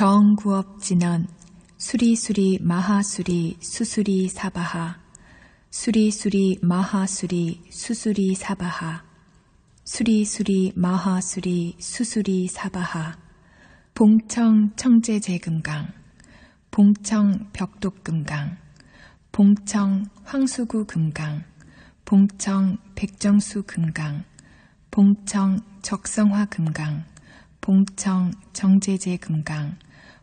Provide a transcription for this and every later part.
정구업진원 수리수리 마하수리 수수리 사바하 수리수리 마하수리 수수리 사바하 수리수리 마하수리 수수리 사바하 봉청 청제재금강 봉청 벽독금강 봉청 황수구 금강 봉청 백정수 금강 봉청 적성화 금강 봉청 정제재 금강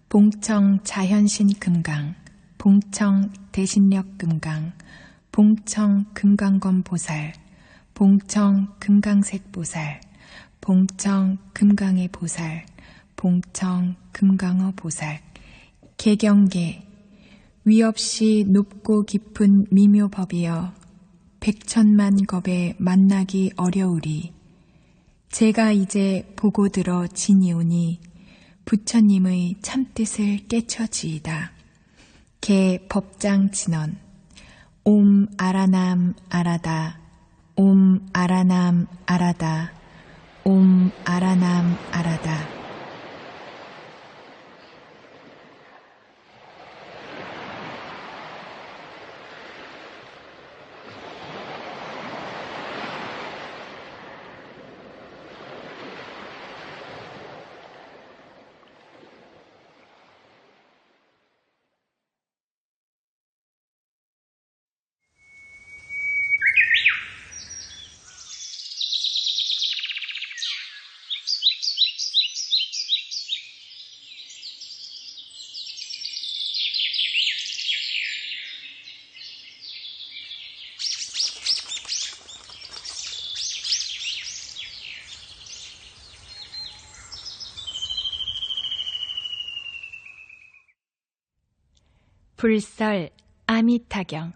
봉청 자현신 금강 봉청 대신력 금강 봉청 금강검 보살 봉청 금강색 보살 봉청 금강의 보살 봉청 금강어 보살. 개경계 위없이 높고 깊은 미묘법이여 백천만 겁에 만나기 어려우리. 제가 이제 보고 들어 지니오니 부처님의 참뜻을 깨쳐지이다. 개 법장 진원 옴 아라남 아라다. 옴 아라남 아라다. 옴 아라남 아라다 불설 아미타경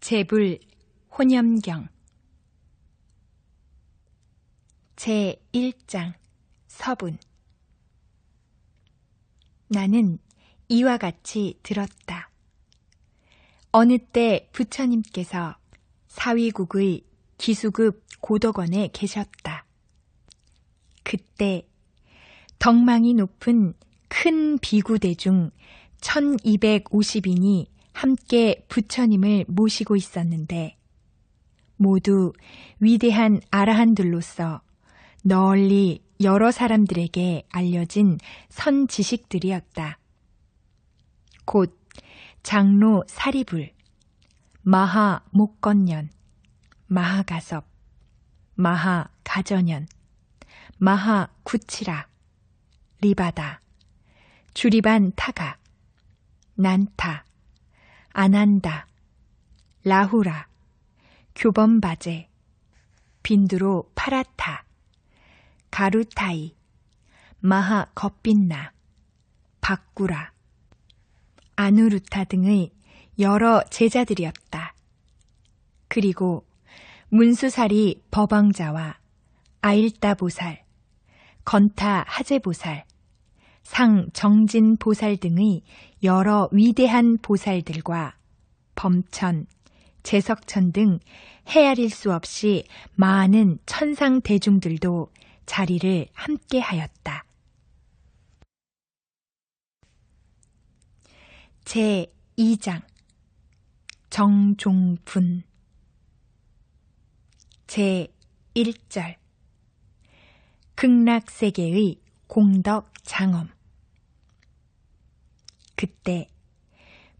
제불 혼염경 제1장 서분 나는 이와 같이 들었다. 어느 때 부처님께서 사위국의 기수급 고덕원에 계셨다. 그때 덕망이 높은 큰 비구대 중 1250인이 함께 부처님을 모시고 있었는데 모두 위대한 아라한들로서 널리 여러 사람들에게 알려진 선 지식들이었다. 곧 장로 사리불, 마하 목건년, 마하가섭, 마하 가전년, 마하 구치라, 리바다, 주리반 타가, 난타, 아난다, 라후라, 교범바제, 빈두로 파라타, 가루타이, 마하 겁빈나, 바꾸라, 아누루타 등의 여러 제자들이었다. 그리고 문수살이 법왕자와 아일다보살, 건타 하제보살, 상 정진 보살 등의 여러 위대한 보살들과 범천, 제석천 등 헤아릴 수 없이 많은 천상 대중들도 자리를 함께 하였다. 제 2장 정종분 제 1절 극락세계의 공덕 장엄 그때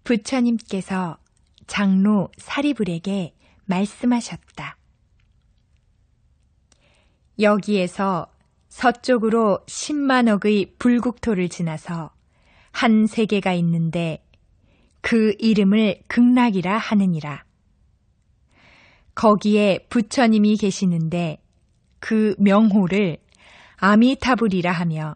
부처님께서 장로 사리불에게 말씀하셨다. 여기에서 서쪽으로 10만억의 불국토를 지나서 한 세계가 있는데 그 이름을 극락이라 하느니라. 거기에 부처님이 계시는데 그 명호를 아미타불이라 하며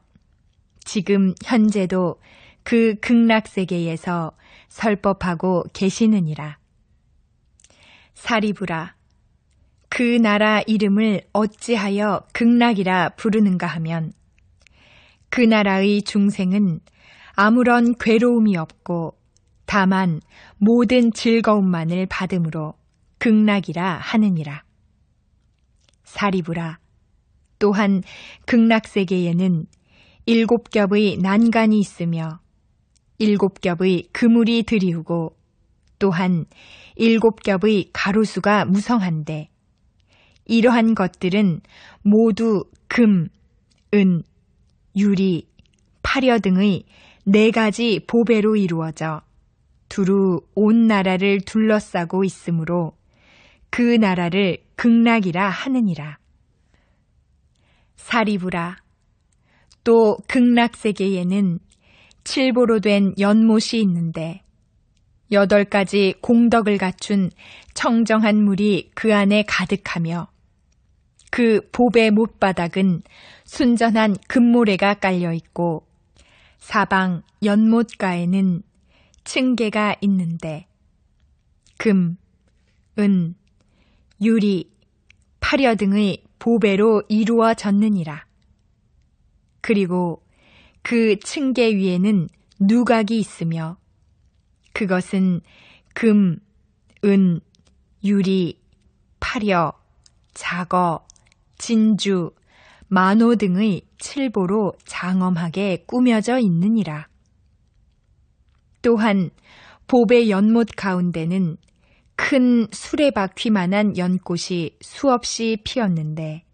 지금 현재도 그 극락 세계에서 설법하고 계시느니라. 사리부라, 그 나라 이름을 어찌하여 극락이라 부르는가 하면 그 나라의 중생은 아무런 괴로움이 없고 다만 모든 즐거움만을 받음으로 극락이라 하느니라. 사리부라, 또한 극락 세계에는 일곱 겹의 난간이 있으며 일곱 겹의 그물이 드리우고 또한 일곱 겹의 가로수가 무성한데 이러한 것들은 모두 금, 은, 유리, 파려 등의 네 가지 보배로 이루어져 두루 온 나라를 둘러싸고 있으므로 그 나라를 극락이라 하느니라. 사리부라. 또 극락 세계에는 칠보로 된 연못이 있는데 여덟 가지 공덕을 갖춘 청정한 물이 그 안에 가득하며 그 보배 못바닥은 순전한 금모래가 깔려 있고 사방 연못가에는 층계가 있는데 금, 은, 유리, 파려 등의 보배로 이루어졌느니라. 그리고 그 층계 위에는 누각이 있으며 그것은 금, 은, 유리, 파려, 자거, 진주, 만호 등의 칠보로 장엄하게 꾸며져 있느니라. 또한 보배 연못 가운데는 큰 수레바퀴만한 연꽃이 수없이 피었는데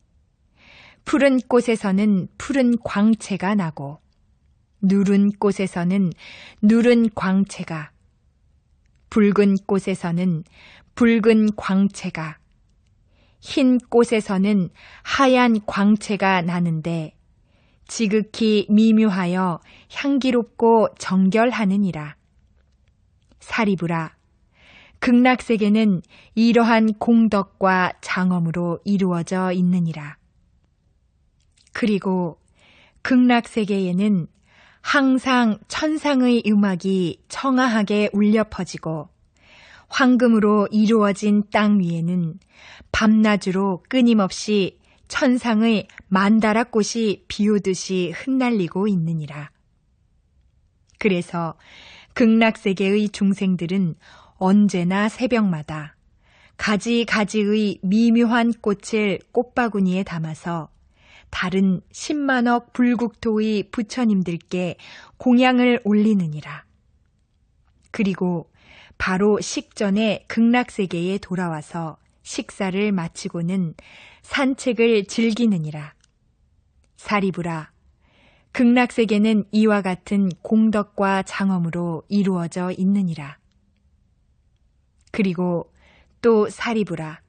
푸른 꽃에서는 푸른 광채가 나고 누른 꽃에서는 누른 광채가 붉은 꽃에서는 붉은 광채가 흰 꽃에서는 하얀 광채가 나는데 지극히 미묘하여 향기롭고 정결하느니라. 사리부라. 극락세계는 이러한 공덕과 장엄으로 이루어져 있느니라. 그리고 극락세계에는 항상 천상의 음악이 청아하게 울려 퍼지고 황금으로 이루어진 땅 위에는 밤낮으로 끊임없이 천상의 만다라 꽃이 비오듯이 흩날리고 있느니라. 그래서 극락세계의 중생들은 언제나 새벽마다 가지가지의 미묘한 꽃을 꽃바구니에 담아서 다른 10만억 불국토의 부처님들께 공양을 올리느니라. 그리고 바로 식전에 극락세계에 돌아와서 식사를 마치고는 산책을 즐기느니라. 사리부라. 극락세계는 이와 같은 공덕과 장엄으로 이루어져 있느니라. 그리고 또 사리부라.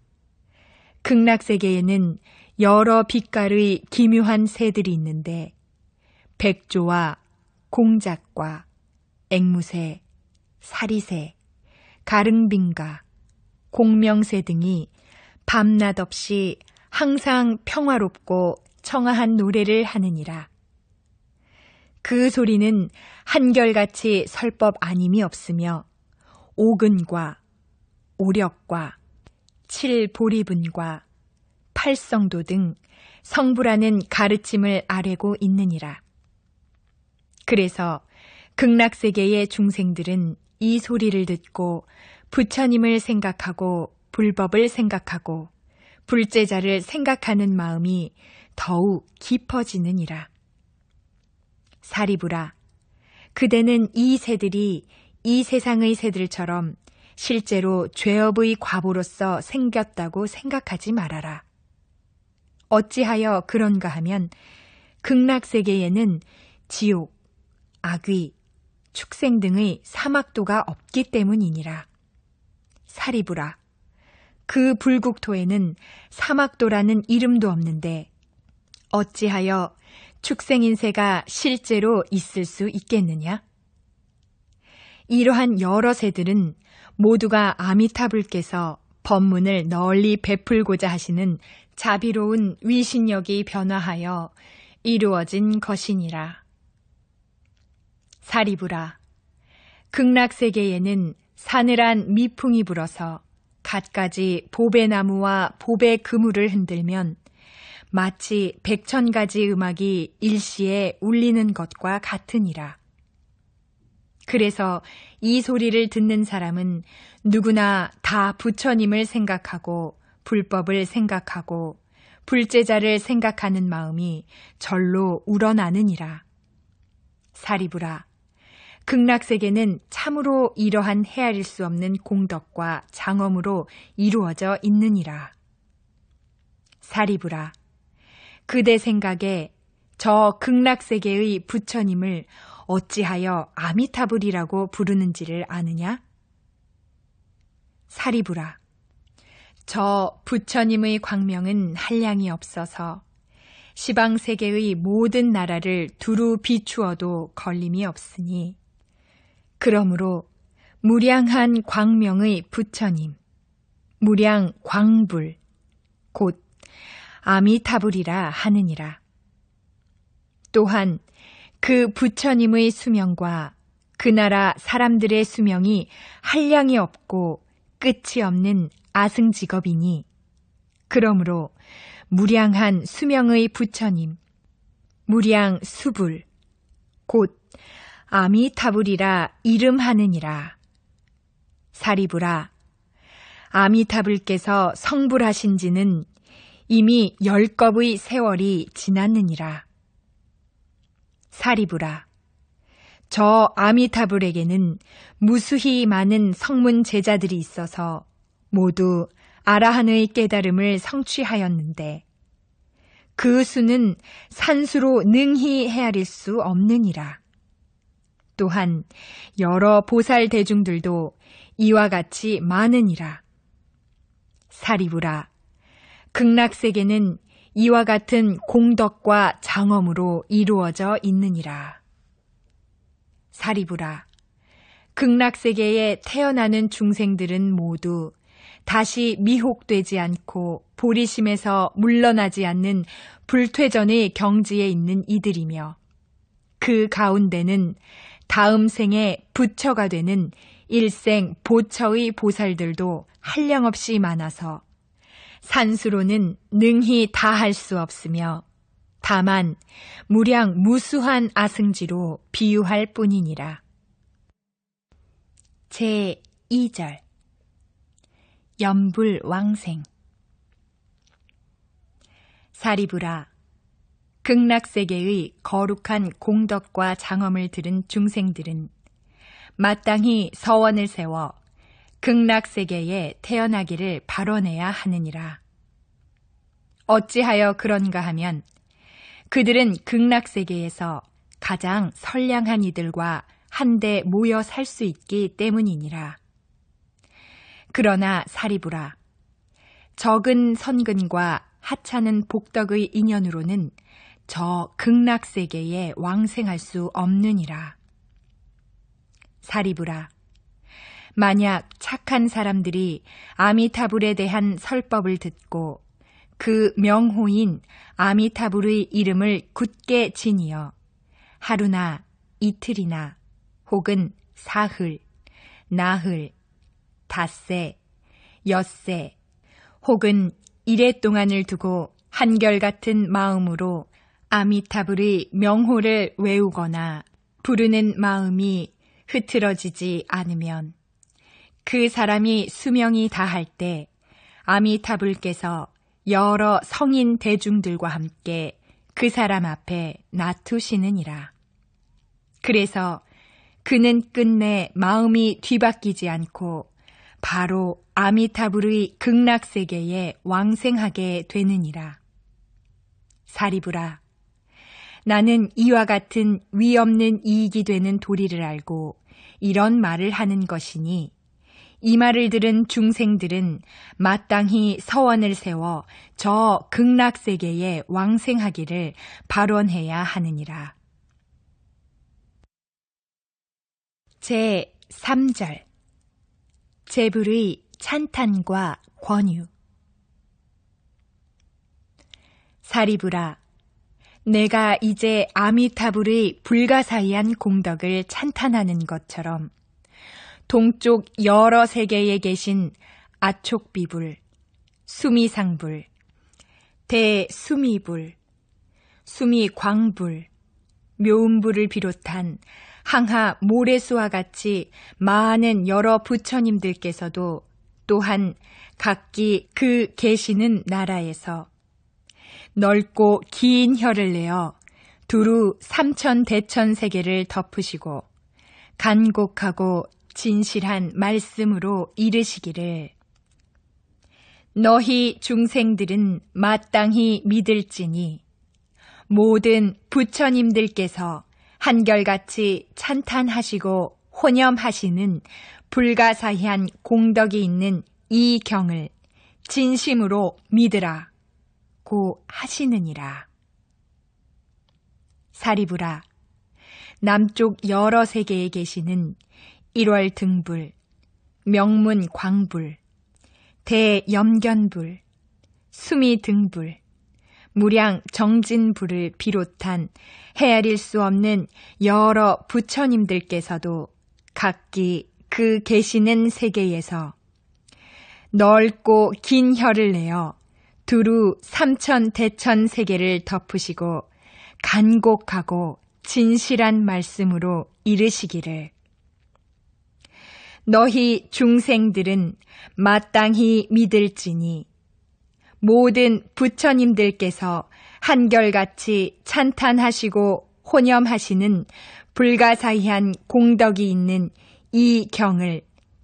극락세계에는 여러 빛깔의 기묘한 새들이 있는데 백조와 공작과 앵무새, 사리새, 가릉빙가, 공명새 등이 밤낮 없이 항상 평화롭고 청아한 노래를 하느니라. 그 소리는 한결같이 설법 아님이 없으며 오근과 오력과 칠보리분과 팔성도 등 성부라는 가르침을 아뢰고 있느니라. 그래서 극락세계의 중생들은 이 소리를 듣고 부처님을 생각하고 불법을 생각하고 불제자를 생각하는 마음이 더욱 깊어지느니라. 사리부라, 그대는 이 새들이 이 세상의 새들처럼 실제로 죄업의 과보로서 생겼다고 생각하지 말아라. 어찌하여 그런가 하면 극락 세계에는 지옥, 악귀, 축생 등의 사막도가 없기 때문이니라. 사리부라. 그 불국토에는 사막도라는 이름도 없는데 어찌하여 축생인새가 실제로 있을 수 있겠느냐? 이러한 여러 새들은 모두가 아미타불께서 법문을 널리 베풀고자 하시는 자비로운 위신력이 변화하여 이루어진 것이니라. 사리부라. 극락세계에는 사늘한 미풍이 불어서 갖가지 보배나무와 보배 그물을 흔들면 마치 백천 가지 음악이 일시에 울리는 것과 같으니라. 그래서 이 소리를 듣는 사람은 누구나 다 부처님을 생각하고 불법을 생각하고 불제자를 생각하는 마음이 절로 우러나느니라. 사리부라. 극락세계는 참으로 이러한 헤아릴 수 없는 공덕과 장엄으로 이루어져 있느니라. 사리부라. 그대 생각에 저 극락세계의 부처님을 어찌하여 아미타불이라고 부르는지를 아느냐? 사리부라. 저 부처님의 광명은 한량이 없어서 시방 세계의 모든 나라를 두루 비추어도 걸림이 없으니 그러므로 무량한 광명의 부처님, 무량 광불, 곧 아미타불이라 하느니라. 또한 그 부처님의 수명과 그 나라 사람들의 수명이 한량이 없고 끝이 없는 아승 직업이니 그러므로 무량한 수명의 부처님, 무량 수불, 곧 아미타불이라 이름하느니라. 사리부라, 아미타불께서 성불하신 지는 이미 열겁의 세월이 지났느니라. 사리부라, 저 아미타불에게는 무수히 많은 성문 제자들이 있어서 모두 아라한의 깨달음을 성취하였는데 그 수는 산수로 능히 헤아릴 수 없느니라. 또한 여러 보살 대중들도 이와 같이 많으니라. 사리부라. 극락세계는 이와 같은 공덕과 장엄으로 이루어져 있느니라. 사리부라. 극락세계에 태어나는 중생들은 모두 다시 미혹되지 않고 보리심에서 물러나지 않는 불퇴전의 경지에 있는 이들이며 그 가운데는 다음 생에 부처가 되는 일생 보처의 보살들도 한량없이 많아서 산수로는 능히 다 할 수 없으며 다만 무량 무수한 아승지로 비유할 뿐이니라. 제 2절 연불 왕생 사리부라 극락세계의 거룩한 공덕과 장엄을 들은 중생들은 마땅히 서원을 세워 극락세계에 태어나기를 발언해야 하느니라. 어찌하여 그런가 하면 그들은 극락세계에서 가장 선량한 이들과 한데 모여 살 수 있기 때문이니라. 그러나 사리부라 적은 선근과 하찮은 복덕의 인연으로는 저 극락세계에 왕생할 수 없느니라. 사리부라 만약 착한 사람들이 아미타불에 대한 설법을 듣고 그 명호인 아미타불의 이름을 굳게 지니어 하루나 이틀이나 혹은 사흘, 나흘, 닷새, 엿새, 혹은 이래 동안을 두고 한결같은 마음으로 아미타불의 명호를 외우거나 부르는 마음이 흐트러지지 않으면 그 사람이 수명이 다할 때 아미타불께서 여러 성인 대중들과 함께 그 사람 앞에 놔두시느니라. 그래서 그는 끝내 마음이 뒤바뀌지 않고 바로 아미타불의 극락세계에 왕생하게 되느니라. 사리부라. 나는 이와 같은 위없는 이익이 되는 도리를 알고 이런 말을 하는 것이니 이 말을 들은 중생들은 마땅히 서원을 세워 저 극락세계에 왕생하기를 발언해야 하느니라. 제 3절 제불의 찬탄과 권유. 사리부라 내가 이제 아미타불의 불가사의한 공덕을 찬탄하는 것처럼 동쪽 여러 세계에 계신 아촉비불, 수미상불, 대수미불, 수미광불, 묘음불을 비롯한 항하 모래수와 같이 많은 여러 부처님들께서도 또한 각기 그 계시는 나라에서 넓고 긴 혀를 내어 두루 삼천 대천 세계를 덮으시고 간곡하고 진실한 말씀으로 이르시기를. 너희 중생들은 마땅히 믿을지니 모든 부처님들께서 한결같이 찬탄하시고 혼염하시는 불가사의한 공덕이 있는 이 경을 진심으로 믿으라 고 하시느니라. 사리부라 남쪽 여러 세계에 계시는 1월 등불, 명문 광불, 대염견불, 수미 등불, 무량 정진불을 비롯한 헤아릴 수 없는 여러 부처님들께서도 각기 그 계시는 세계에서 넓고 긴 혀를 내어 두루 삼천 대천 세계를 덮으시고 간곡하고 진실한 말씀으로 이르시기를. 너희 중생들은 마땅히 믿을지니 모든 부처님들께서 한결같이 찬탄하시고 혼염하시는 불가사의한 공덕이 있는 이 경을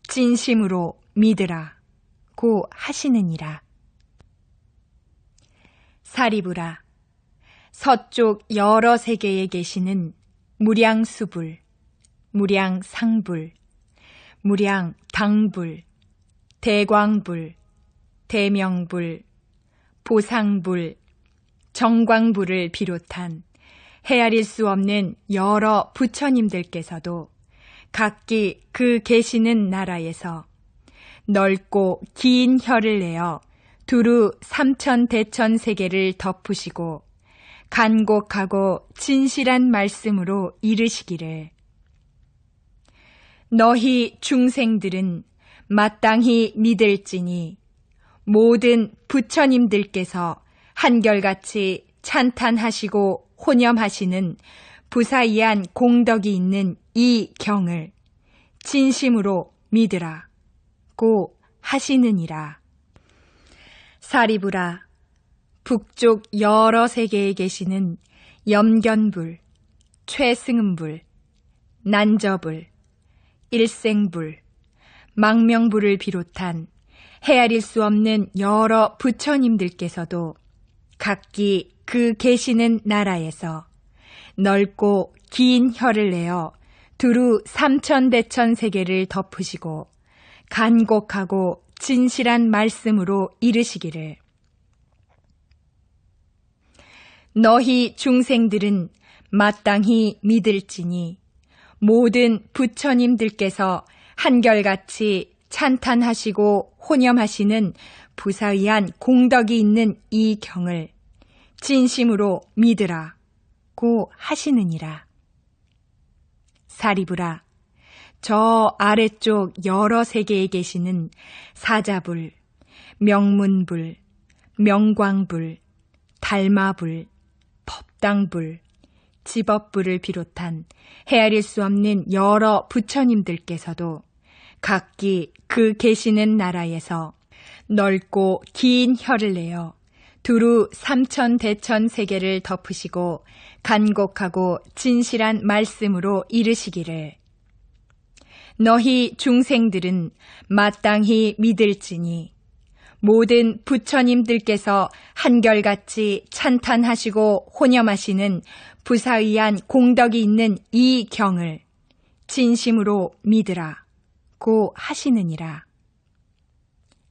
진심으로 믿으라 고 하시느니라. 사리부라 서쪽 여러 세계에 계시는 무량수불, 무량상불, 무량당불, 대광불, 대명불, 보상불, 정광불을 비롯한 헤아릴 수 없는 여러 부처님들께서도 각기 그 계시는 나라에서 넓고 긴 혀를 내어 두루 삼천 대천 세계를 덮으시고 간곡하고 진실한 말씀으로 이르시기를. 너희 중생들은 마땅히 믿을지니 모든 부처님들께서 한결같이 찬탄하시고 혼염하시는 부사이한 공덕이 있는 이 경을 진심으로 믿으라 고 하시느니라. 사리부라 북쪽 여러 세계에 계시는 염견불, 최승음불, 난저불, 일생불, 망명불을 비롯한 헤아릴 수 없는 여러 부처님들께서도 각기 그 계시는 나라에서 넓고 긴 혀를 내어 두루 삼천대천 세계를 덮으시고 간곡하고 진실한 말씀으로 이르시기를. 너희 중생들은 마땅히 믿을지니 모든 부처님들께서 한결같이 찬탄하시고 혼염하시는 부사의한 공덕이 있는 이 경을 진심으로 믿으라 고 하시느니라. 사리부라 저 아래쪽 여러 세계에 계시는 사자불, 명문불, 명광불, 달마불, 법당불, 집업불을 비롯한 헤아릴 수 없는 여러 부처님들께서도 각기 그 계시는 나라에서 넓고 긴 혀를 내어 두루 삼천 대천 세계를 덮으시고 간곡하고 진실한 말씀으로 이르시기를. 너희 중생들은 마땅히 믿을지니 모든 부처님들께서 한결같이 찬탄하시고 혼염하시는 부사의한 공덕이 있는 이 경을 진심으로 믿으라 고 하시느니라.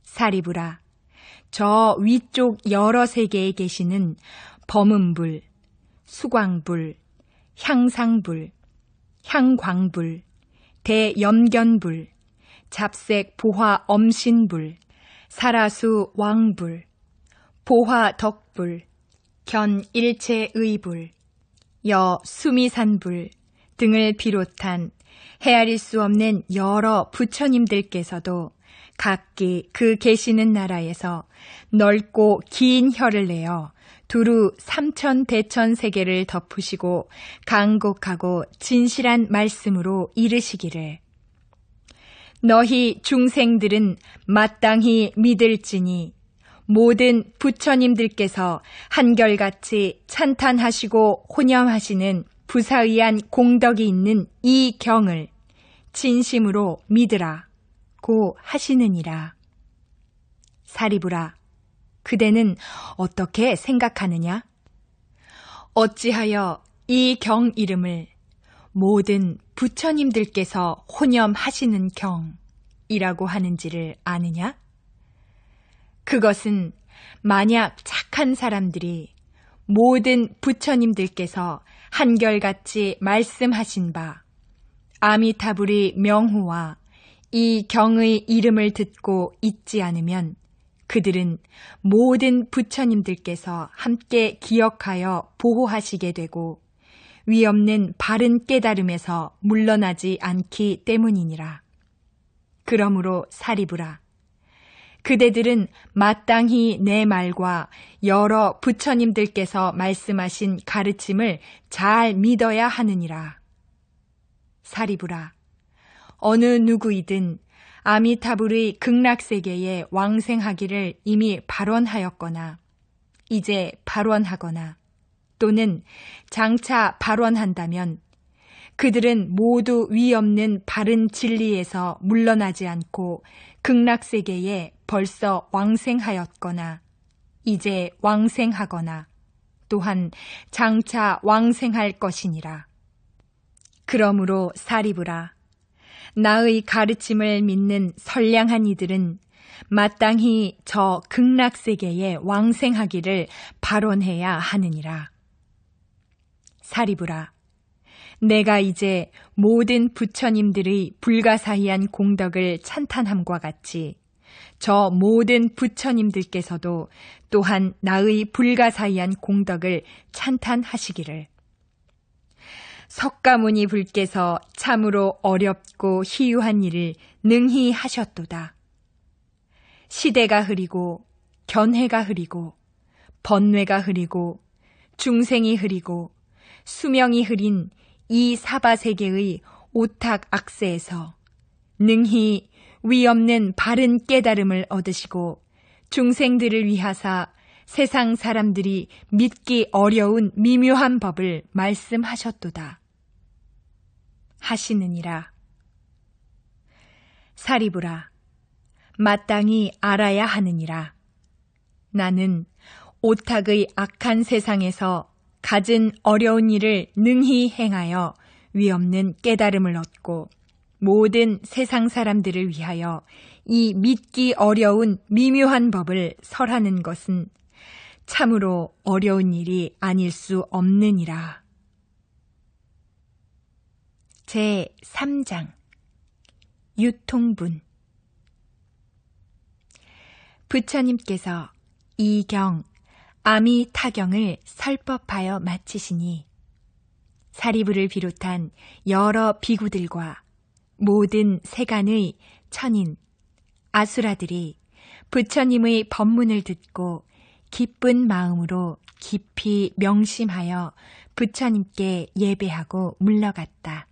사리부라 저 위쪽 여러 세계에 계시는 범음불, 수광불, 향상불, 향광불, 대염견불, 잡색 보화 엄신불, 사라수 왕불, 보화 덕불, 견 일체의불, 여 수미산불 등을 비롯한 헤아릴 수 없는 여러 부처님들께서도 각기 그 계시는 나라에서 넓고 긴 혀를 내어 두루 삼천 대천 세계를 덮으시고 강곡하고 진실한 말씀으로 이르시기를. 너희 중생들은 마땅히 믿을지니 모든 부처님들께서 한결같이 찬탄하시고 혼염하시는 부사의한 공덕이 있는 이 경을 진심으로 믿으라 고 하시느니라. 사리부라, 그대는 어떻게 생각하느냐? 어찌하여 이 경 이름을 모든 부처님들께서 혼염하시는 경이라고 하는지를 아느냐? 그것은 만약 착한 사람들이 모든 부처님들께서 한결같이 말씀하신 바 아미타불의 명호와 이 경의 이름을 듣고 잊지 않으면 그들은 모든 부처님들께서 함께 기억하여 보호하시게 되고 위없는 바른 깨달음에서 물러나지 않기 때문이니라. 그러므로 사리부라. 그대들은 마땅히 내 말과 여러 부처님들께서 말씀하신 가르침을 잘 믿어야 하느니라. 사리부라. 어느 누구이든 아미타불의 극락세계에 왕생하기를 이미 발언하였거나 이제 발언하거나 또는 장차 발언한다면 그들은 모두 위없는 바른 진리에서 물러나지 않고 극락세계에 벌써 왕생하였거나 이제 왕생하거나 또한 장차 왕생할 것이니라. 그러므로 사리부라 나의 가르침을 믿는 선량한 이들은 마땅히 저 극락 세계에 왕생하기를 발언해야 하느니라. 사리부라, 내가 이제 모든 부처님들의 불가사의한 공덕을 찬탄함과 같이 저 모든 부처님들께서도 또한 나의 불가사의한 공덕을 찬탄하시기를. 석가모니 불께서 참으로 어렵고 희유한 일을 능히 하셨도다. 시대가 흐리고 견해가 흐리고 번뇌가 흐리고 중생이 흐리고 수명이 흐린 이 사바세계의 오탁 악세에서 능히 위없는 바른 깨달음을 얻으시고 중생들을 위하사 세상 사람들이 믿기 어려운 미묘한 법을 말씀하셨도다. 하시느니라. 사리부라, 마땅히 알아야 하느니라. 나는 오탁의 악한 세상에서 갖은 어려운 일을 능히 행하여 위없는 깨달음을 얻고 모든 세상 사람들을 위하여 이 믿기 어려운 미묘한 법을 설하는 것은 참으로 어려운 일이 아닐 수 없느니라. 제 3장 유통분 부처님께서 이경 아미 타경을 설법하여 마치시니 사리부를 비롯한 여러 비구들과 모든 세간의 천인 아수라들이 부처님의 법문을 듣고 기쁜 마음으로 깊이 명심하여 부처님께 예배하고 물러갔다.